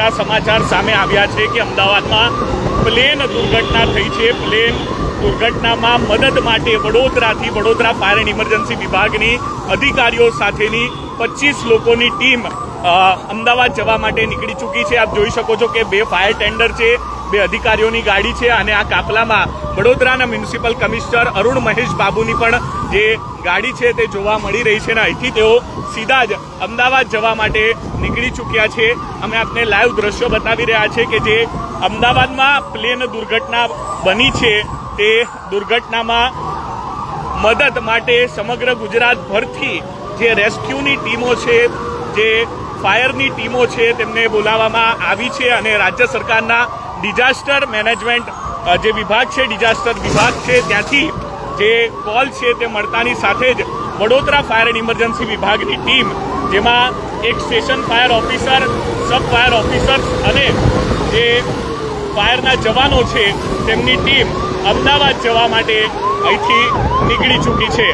મોટા સમાચાર સામે આવ્યા છે કે અમદાવાદમાં પ્લેન દુર્ઘટના થઈ છે. પ્લેન દુર્ઘટનામાં મદદ માટે વડોદરાથી વડોદરા ફાયર એન્ડ ઇમરજન્સી વિભાગની અધિકારીઓ સાથેની પચીસ લોકોની ટીમ અમદાવાદ જવા માટે નીકળી ચૂકી છે. આપ જોઈ શકો છો કે બે ફાયર ટેન્ડર છે. બે અધિકારીઓની ગાડી છે અને આ કાફલામાં વડોદરાના મ્યુનિસિપલ કમિશનર અરુણ મહેશ બાબુની પણ જે ગાડી છે તે જોવા મળી રહી છે અને અહીંથી તેઓ સીધા જ અમદાવાદ જવા માટે નીકળી ચૂક્યા છે. અમે આપને લાઈવ દ્રશ્યો બતાવી રહ્યા છે કે જે અમદાવાદમાં પ્લેન દુર્ઘટના બની છે તે દુર્ઘટનામાં મદદ માટે સમગ્ર ગુજરાતભરથી જે રેસ્ક્યુની ટીમો છે, જે ફાયરની ટીમો છે, તેમને બોલાવવામાં આવી છે અને રાજ્ય સરકારના ડિઝાસ્ટર મેનેજમેન્ટ જે વિભાગ છે, ડિઝાસ્ટર વિભાગ છે, ત્યાંથી જે કોલ છે તે મળતાની સાથે જ વડોદરા ફાયર એન્ડ ઇમરજન્સી વિભાગની ટીમ, જેમાં એક station fire officer, sub fire officers અને જે ફાયરના જવાનો છે, તેમની ટીમ અમદાવાદ જવા માટે અહીંથી નીકળી ચૂકી છે.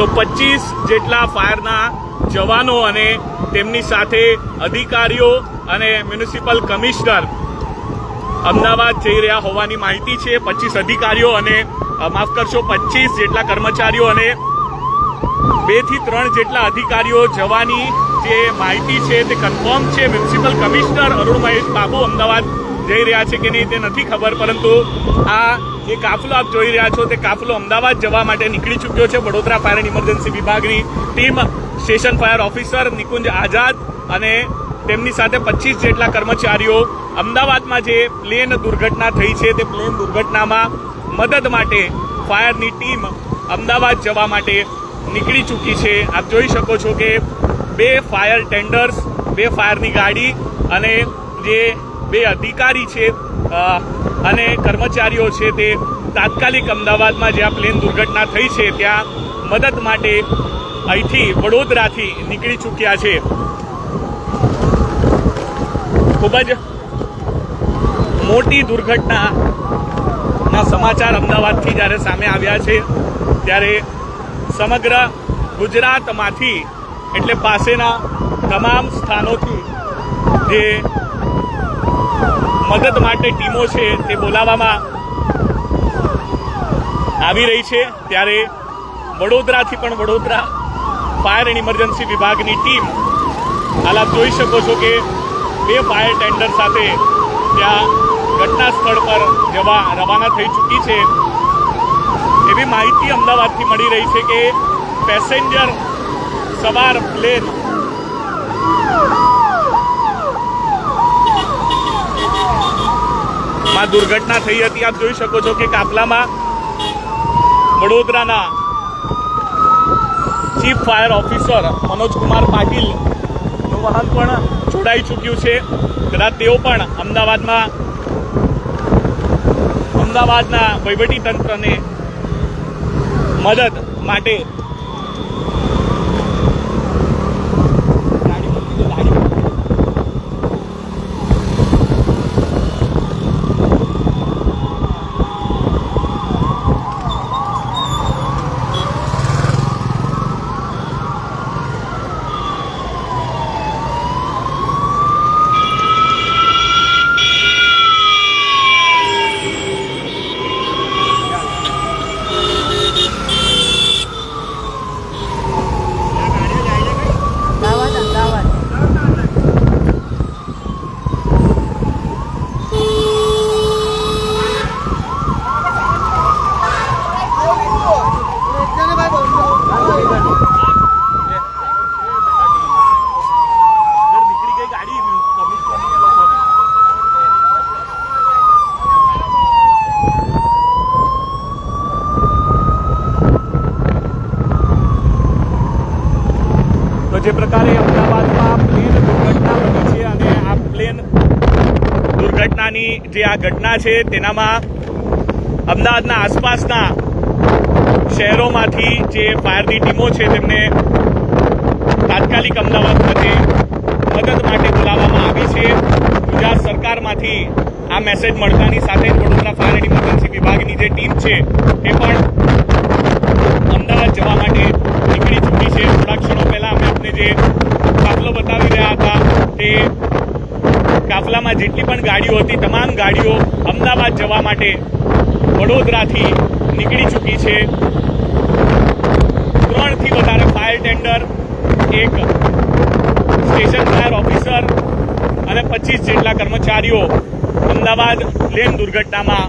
તો પચીસ જેટલા ફાયરના જવાનો અને તેમની સાથે અધિકારીઓ અને મ્યુનિસિપલ કમિશનર અમદાવાદ જઈ રહ્યા હોવાની માહિતી છે. પચીસ અધિકારીઓ અને માફ કરશો, પચીસ જેટલા કર્મચારીઓ અને બેથી ત્રણ જેટલા અધિકારીઓ જવાની જે માહિતી છે તે કન્ફર્મ છે. મ્યુનિસિપલ કમિશનર અરુણ મહેશ બાબુ અમદાવાદ જઈ રહ્યા છે કે નહીં તે નથી ખબર, પરંતુ આ જે કાફલો આપ જોઈ રહ્યા છો તે કાફલો અમદાવાદ જવા માટે નીકળી ચૂક્યો છે. વડોદરા ફાયર એન્ડ ઇમરજન્સી વિભાગની team, station fire officer Nikunj Azad અને તેમની સાથે પચીસ જેટલા કર્મચારીઓ અમદાવાદમાં જે પ્લેન દુર્ઘટના થઈ છે, તે પ્લેન દુર્ઘટનામાં મદદ માટે ફાયરની ટીમ અમદાવાદ જવા માટે નીકળી ચૂકી છે. આપ જોઈ શકો છો કે બે ફાયર ટેન્ડર્સ, બે ફાયરની ગાડી અને જે બે અધિકારી છે અને કર્મચારીઓ છે તે તાત્કાલિક અમદાવાદમાં જ્યાં પ્લેન દુર્ઘટના થઈ છે, ત્યાં મદદ માટે અહીંથી વડોદરાથી નીકળી ચૂક્યા છે. ખૂબ જ મોટી દુર્ઘટનાના સમાચાર અમદાવાદથી જ્યારે સામે આવ્યા છે, ત્યારે સમગ્ર ગુજરાતમાંથી એટલે પાસેના તમામ સ્થાનોથી જે મદદ માટે ટીમો છે તે બોલાવવામાં આવી રહી છે. ત્યારે વડોદરાથી પણ વડોદરા ફાયર એન્ડ ઇમરજન્સી વિભાગની ટીમ, હાલ જોઈ શકો છો કે બે ફાયર ટેન્ડર સાથે ત્યાં ઘટના સ્થળ પર જવા રવાના થઈ ચૂકી છે. એવી માહિતી અમદાવાદથી મળી રહી છે કે પેસેન્જર સવાર પ્લેન માં દુર્ઘટના થઈ હતી. આપ જોઈ શકો છો કે કાફલામાં વડોદરાના ચીફ ફાયર ઓફિસર મનોજકુમાર પાટીલનું વાહન પણ જોડાઈ ચૂક્યું છે. કદાચ તેઓ પણ અમદાવાદમાં અમદાવાદના વહીવટી તંત્રને મદદ માટે જે પ્રકારે અમદાવાદમાં પ્લેન દુર્ઘટના બની છે અને આ પ્લેન દુર્ઘટનાની જે આ ઘટના છે તેનામાં અમદાવાદના આસપાસના શહેરોમાંથી જે ફાયરની ટીમો છે તેમને તાત્કાલિક અમદાવાદ ખાતે મદદ માટે બોલાવવામાં આવી છે. ગુજરાત સરકારમાંથી આ મેસેજ મળતાની સાથે જ વડોદરા ફાયર એન્ડ ઇમરજન્સી વિભાગની જે ટીમ છે એ પણ અમદાવાદ જવા માટે નીકળી ચૂકી છે. થોડા ક્ષણો પહેલાં અમે જે કાફલો બતાવી રહ્યા હતા, તે કાફલામાં જેટલી પણ ગાડીઓ હતી, તમામ ગાડીઓ અમદાવાદ જવા માટે વડોદરાથી નીકળી ચૂકી છે. ત્રણથી વધારે ફાયર ટેન્ડર એક સ્ટેશન ફાયર ઓફિસર અને પચીસ જેટલા કર્મચારીઓ અમદાવાદ પ્લેન દુર્ઘટનામાં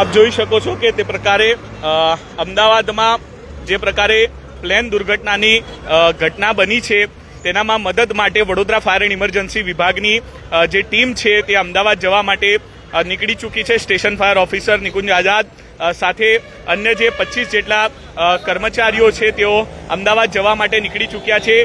આપ જોઈ શકો છો કે તે પ્રકારે અમદાવાદમાં જે પ્રકારે પ્લેન દુર્ઘટનાની ઘટના બની છે, તેનામાં મદદ માટે વડોદરા ફાયર એન્ડ ઇમરજન્સી વિભાગની જે ટીમ છે તે અમદાવાદ જવા માટે નીકળી ચૂકી છે, station fire officer Nikunj Azad સાથે અન્ય જે પચીસ જેટલા કર્મચારીઓ છે તેઓ અમદાવાદ જવા માટે નીકળી ચૂક્યા છે.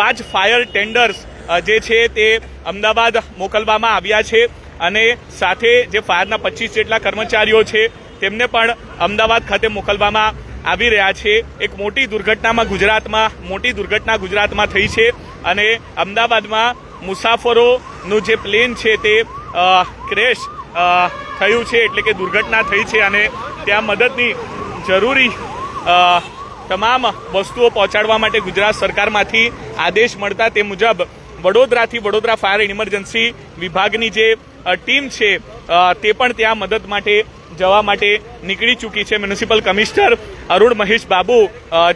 પાંચ ફાયર ટેન્ડર્સ જે છે તે અમદાવાદ મોકલવામાં આવ્યા છે. અને સાથે જે ફાયરના પચીસ જેટલા કર્મચારીઓ છે, તેમને પણ અમદાવાદ ખાતે મોકલવામાં આવી રહ્યા છે. એક મોટી દુર્ઘટનામાં ગુજરાતમાં, મોટી દુર્ઘટના ગુજરાતમાં થઈ છે અને અમદાવાદમાં મુસાફરોનું જે પ્લેન છે તે ક્રેશ થયું છે એટલે કે દુર્ઘટના થઈ છે અને ત્યાં મદદની જરૂરી તમામ વસ્તુઓ પહોંચાડવા માટે ગુજરાત સરકારમાંથી આદેશ મળતા તે મુજબ વડોદરાથી વડોદરા ફાયર ઇમરજન્સી વિભાગની જે ટીમ છે તે પણ ત્યાં મદદ માટે જવા માટે નીકળી ચૂકી છે. મ્યુનિસિપલ કમિશનર અરુણ મહેશ બાબુ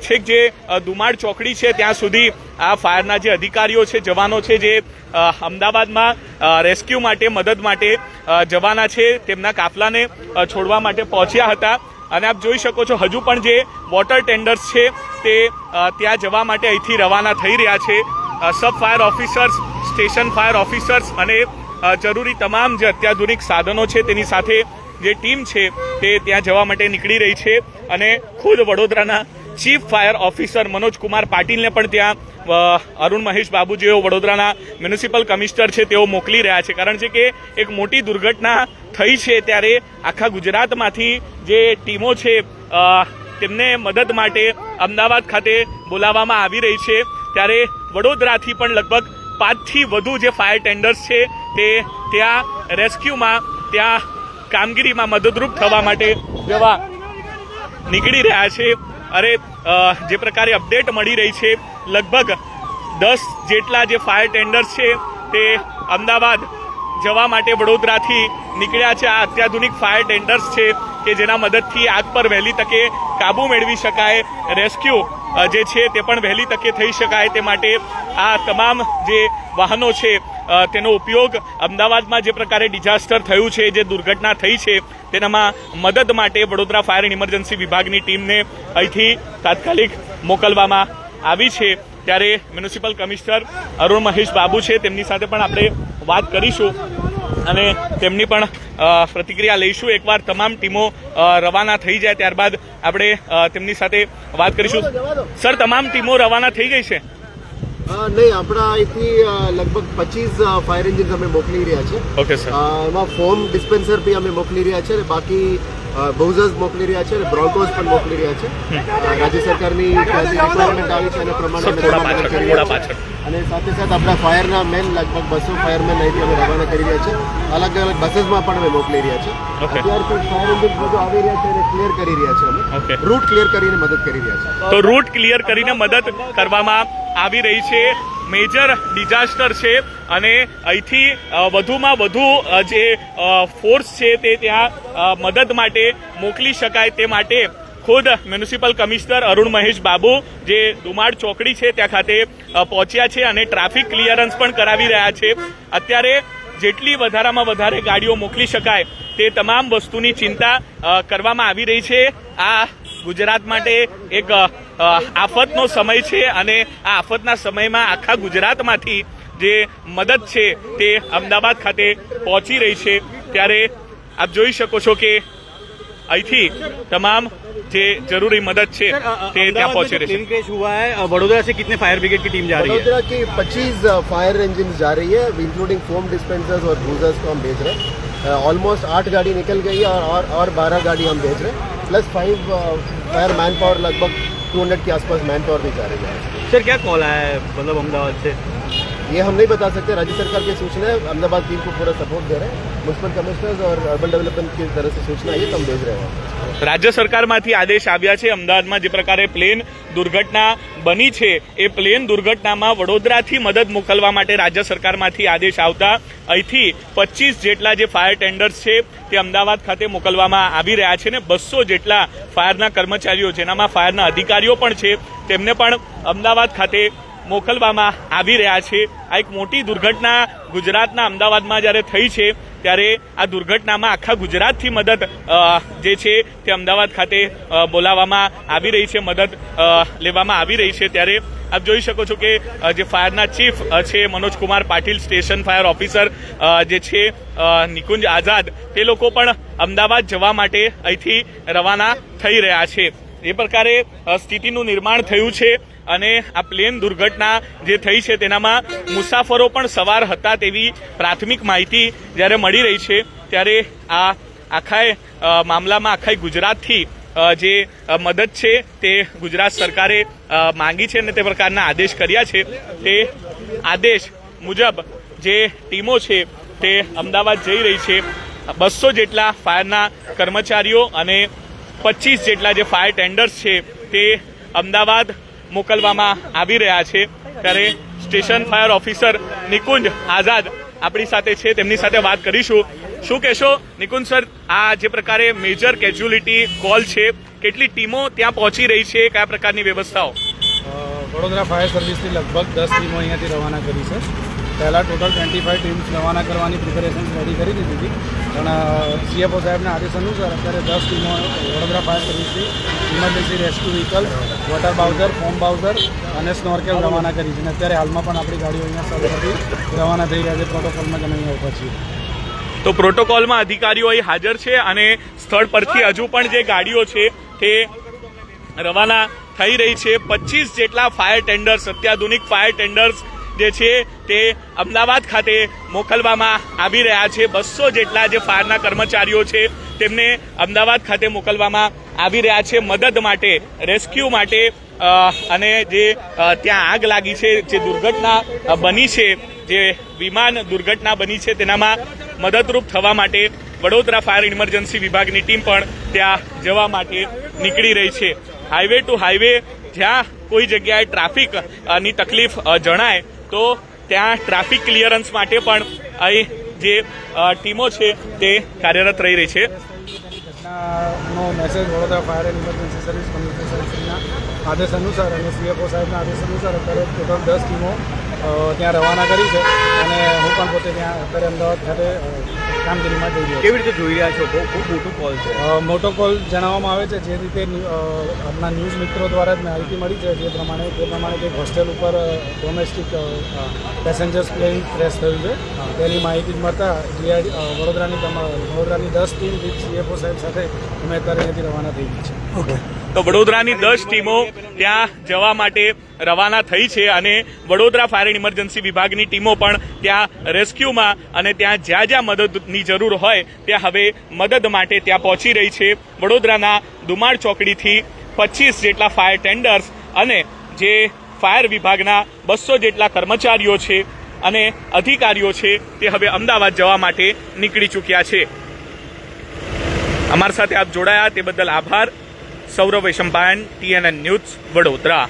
છેક જે દુમાળ ચોકડી છે, ત્યાં સુધી આ ફાયરના જે અધિકારીઓ છે, જવાનો છે જે અમદાવાદમાં રેસ્ક્યુ માટે, મદદ માટે જવાના છે, તેમના કાફલાને છોડવા માટે પહોંચ્યા હતા. અને આપ જોઈ શકો છો, હજુ પણ જે વોટર ટેન્ડર્સ છે, તે ત્યાં જવા માટે અહીંથી રવાના થઈ રહ્યા છે. Sub fire officers, station fire officers અને જરૂરી તમામ જે અત્યાધુનિક સાધનો છે તેની સાથે જે ટીમ છે તે ત્યાં જવા માટે નીકળી રહી છે અને ખુદ વડોદરાના chief fire officer Manoj Kumar પાટીલને પણ ત્યાં અરુણ મહેશ બાબુ જેઓ વડોદરાના મ્યુનિસિપલ કમિશનર છે તેઓ મોકલી રહ્યા છે. કારણ છે કે એક મોટી દુર્ઘટના થઈ છે ત્યારે આખા ગુજરાતમાંથી જે ટીમો છે તેમને મદદ માટે અમદાવાદ ખાતે બોલાવવામાં આવી રહી છે. ત્યારે વડોદરાથી પણ લગભગ પાંચથી વધુ જે ફાયર ટેન્ડર્સ છે, તે ત્યાં રેસ્ક્યુમાં ત્યાં કામગીરીમાં મદદરૂપ થવા માટે જવા નીકળી રહ્યા છે. અરે જે પ્રકારે અપડેટ મળી રહી છે, લગભગ દસ જેટલા જે ફાયર ટેન્ડર્સ છે, તે અમદાવાદ જવા માટે વડોદરાથી નીકળ્યા છે. આ અત્યાધુનિક ફાયર ટેન્ડર્સ છે. કે જેના મદદથી આગ પર વહેલી તકે કાબુ મેળવી શકાય. રેસ્ક્યુ જે છે તે પણ વહેલી તકે થઈ શકાય તે માટે આ તમામ જે વાહનો છે તેનો ઉપયોગ અમદાવાદમાં જે પ્રકારે ડિઝાસ્ટર થયું છે, જે દુર્ઘટના થઈ છે, તેનામાં મદદ માટે વડોદરા ફાયર એન્ડ ઇમરજન્સી વિભાગની ટીમને અહીંથી તાત્કાલિક મોકલવામાં આવી છે. ત્યારે મ્યુનિસિપલ કમિશનર અરુણ મહેશ બાબુ છે. તેમની સાથે પણ આપણે વાત કરીશું. અને તેમની પણ પ્રતિક્રિયા લઈશું. એકવાર તમામ ટીમો રવાના થઈ જાય ત્યારબાદ આપણે તેમની સાથે વાત કરીશું. સર તમામ ટીમો રવાના થઈ ગઈ છે? નહીં આપણા અહીંથી લગભગ પચીસ ફાયર એન્જિન અમે મોકલી રહ્યા છે. Okay sir. એમાં ફોમ ડિસ્પેન્સર બી અમે મોકલી રહ્યા છે અને બાકી બહુઝર્સ મોકલી રહ્યા છે અને બ્રોન્કોઝ પણ મોકલી રહ્યા છે. રાજ્ય સરકારની રિક્વાયરમેન્ટ આવી છે એના પ્રમાણે અને સાથે સાથે આપણા ફાયરના મેન લગભગ બસો ફાયરમેન અહીંથી અમે રવાના કરી રહ્યા છે અલગ અલગ બસીસમાં પણ અમે મોકલી રહ્યા છે. અત્યારથી ફાયર એન્જિન બધું આવી રહ્યા છે અને ક્લિયર કરી રહ્યા છે અમે. રૂટ ક્લિયર કરીને મદદ કરી રહ્યા છે તો રૂટ ક્લિયર કરીને મદદ કરવામાં આવી રહી છે. મેજર ડિઝાસ્ટર છે. અને અહીંથી વધુમાં વધુ જે ફોર્સ છે તે ત્યાં મદદ માટે મોકલી શકાય તે માટે ખુદ મ્યુનિસિપલ કમિશનર અરુણ મહેશ બાબુ જે દુમાડ ચોકડી છે ત્યાં ખાતે પહોંચ્યા છે અને ટ્રાફિક ક્લિયરન્સ પણ કરાવી રહ્યા છે. અત્યારે જેટલી વધારામાં વધારે ગાડીઓ મોકલી શકાય તે તમામ વસ્તુની ચિંતા કરવામાં આવી રહી છે. આ ગુજરાત માટે એક આફતનો સમય છે અને આ આફતના સમયમાં આખા ગુજરાતમાંથી જે મદદ છે તે અમદાવાદ ખાતે પહોંચી રહી છે ત્યારે આપ જોઈ શકો છો કે અહીંથી તમામ જે જરૂરી મદદ છે તે ત્યાં પહોંચી રહી છે प्लेन क्रैश हुआ है वडोदरा से कितने फायर ब्रिगेड की टीम जा रही है वडोदरा की 25 फायर इंजन जा रही है इंक्लूडिंग फोम डिस्पेंसर्स और ब्रूजर्स को हम भेज रहे हैं ऑलमोस्ट आठ गाड़ी निकल गई है और और, और बारह गाड़ी हम भेज रहे हैं plus five fire manpower लगभग 200 के आसपास मैन पावर भी जा रही है सर क्या कॉल आया है मतलब अहमदाबाद से ये हम नहीं बता सकते राज्य सरकार की सूचना है अहमदाबाद टीम को पूरा सपोर्ट दे रहे हैं म्यूनसिपल कमिश्नर्स और अर्बन डेवलपमेंट की तरफ से सूचना आई है तो हम भेज रहे हैं રાજ્ય સરકારમાંથી આદેશ આવ્યા છે અમદાવાદમાં જે પ્રકારે પ્લેન દુર્ઘટના બની છે એ પ્લેન દુર્ઘટનામાં વડોદરાથી મદદ મોકલવા માટે રાજ્ય સરકારમાંથી આદેશ આવતા અહીંથી પચીસ જેટલા જે ફાયર ટેન્ડર્સ છે તે અમદાવાદ ખાતે મોકલવામાં આવી રહ્યા છે ને બસો જેટલા ફાયરના કર્મચારીઓ જેનામાં ફાયરના અધિકારીઓ પણ છે તેમને પણ અમદાવાદ ખાતે મોકલવામાં આવી રહ્યા છે. આ એક મોટી દુર્ઘટના ગુજરાતના અમદાવાદમાં જ્યારે થઈ છે, ત્યારે આ દુર્ઘટનામાં આખા ગુજરાતથી મદદ જે છે તે અમદાવાદ ખાતે બોલાવવામાં આવી રહી છે, મદદ લેવામાં આવી રહી છે. ત્યારે આપ જોઈ શકો છો કે જે ફાયરના ચીફ છે Manoj Kumar Patil, station fire officer જે છે નિકુંજ આઝાદ, તે લોકો પણ અમદાવાદ જવા માટે અહીંથી રવાના થઈ રહ્યા છે. એ પ્રકારે સ્થિતિનું નિર્માણ થયું છે. અને આ પ્લેન દુર્ઘટના જે થઈ છે તેનામાં મુસાફરો પણ સવાર હતા તેવી પ્રાથમિક માહિતી જ્યારે મળી રહી છે, ત્યારે આ આખાય મામલામાં આખાય ગુજરાતથી જે મદદ છે તે ગુજરાત સરકારે માંગી છે અને તે પ્રકારના આદેશ કર્યા છે. તે આદેશ મુજબ જે ટીમો છે તે અમદાવાદ જઈ રહી છે. બસો જેટલા ફાયરના કર્મચારીઓ અને પચીસ જેટલા જે ફાયર ટેન્ડર્સ છે તે અમદાવાદ મોકલવામાં આવી રહ્યા છે. ત્યારે station fire officer Nikunj Azad આપણી સાથે છે. તેમની સાથે વાત કરીશું. શું કહેશો નિકુંજ સર, આ જે પ્રકારે મેજર કેજ્યુલિટી કોલ છે, કેટલી ટીમો ત્યાં પહોંચી રહી છે, કયા પ્રકારની વ્યવસ્થાઓ? વડોદરા ફાયર સર્વિસથી લગભગ દસ ટીમો અહીંયાથી રવાના કરી છે. પહેલાં ટોટલ ટ્વેન્ટી ફાઇવ ટીમ્સ રવાના કરવાની પ્રિપેરેશન રેડી કરી દીધી હતી. પણ સીએફઓ સાહેબના આદેશ અનુસાર અત્યારે દસ ટીમો Vadodara fire સર્વિસથી emergency rescue vehicle water bowser foam bowser અને સ્નોર્કેલ રવાના કરી છે. અને અત્યારે હાલમાં પણ આપણી ગાડીઓ અહીંયા સ્થળ રવાના થઈ રહ્યા છે. પ્રોટોકોલમાં તમે અહીંયા ઊભા છીએ. તો પ્રોટોકોલમાં અધિકારીઓ અહીં હાજર છે અને સ્થળ પરથી હજુ પણ જે ગાડીઓ છે તે રવાના થઈ રહી છે. પચીસ જેટલા ફાયર ટેન્ડર્સ અત્યાધુનિક ફાયર ટેન્ડર્સ જે છે તે અમદાવાદ ખાતે મોકલવામાં આવી રહ્યા છે. બસો જેટલા જે ફાયરના કર્મચારીઓ છે તેમને અમદાવાદ ખાતે મોકલવામાં આવી રહ્યા છે મદદ માટે, રેસ્ક્યુ માટે અને જે ત્યાં આગ લાગી છે, જે દુર્ઘટના બની છે, જે વિમાન દુર્ઘટના બની છે તેનામાં મદદરૂપ થવા માટે વડોદરા ફાયર ઇમરજન્સી વિભાગની ટીમ પણ ત્યાં જવા માટે નીકળી રહી છે. હાઈવે ટુ હાઈવે જ્યાં કોઈ જગ્યાએ ટ્રાફિકની તકલીફ જણાય તો ત્યાં ટ્રાફિક ક્લિયરન્સ માટે પણ અહીં જે ટીમો છે તે કાર્યરત રહી રહી છે. No message Vadodara fire and emergency service કમિશનરના આદેશ અનુસાર અને સીએફઓ સાહેબના આદેશ અનુસાર અત્યારે ટોટલ દસ ટીમો ત્યાં રવાના કરી છે. અને હું પણ પોતે ત્યાં અત્યારે અમદાવાદ ખાતે કામગીરીમાં જઈ રહ્યા કેવી રીતે જોઈ રહ્યા છો? બહુ ખૂબ મોટો કોલ છે. મોટો કોલ જણાવવામાં આવે છે જે રીતે આપણા ન્યૂઝ મિત્રો દ્વારા જ માહિતી મળી છે જે પ્રમાણે તે પ્રમાણે કંઈક હોસ્ટેલ ઉપર ડોમેસ્ટિક પેસેન્જર્સ પ્લેન ક્રેશ થયું છે. તેની માહિતી મળતા જીઆઈ વડોદરાની વડોદરાની દસ ટીમ વિથ સીએફઓ સાહેબ સાથે અમે અત્યારે અહીંયાથી રવાના થઈ ગઈ છે ઓકે. તો વડોદરાની દસ ટીમો ત્યાં જવા માટે રવાના થઈ છે અને વડોદરા ફાયર એન્ડ ઇમરજન્સી વિભાગની ટીમો પણ ત્યાં રેસ્ક્યુમાં અને ત્યાં જ્યાં જ્યાં મદદની જરૂર હોય, ત્યાં હવે મદદ માટે ત્યાં પહોંચી રહી છે. વડોદરાના દુમાળ ચોકડીથી પચીસ જેટલા ફાયર ટેન્ડર્સ અને જે ફાયર વિભાગના બસો જેટલા કર્મચારીઓ છે અને અધિકારીઓ છે, તે હવે અમદાવાદ જવા માટે નીકળી ચૂક્યા છે. અમારી સાથે આપ જોડાયા, તે બદલ આભાર. Saurav Vaishampayan TNN news Vadodara.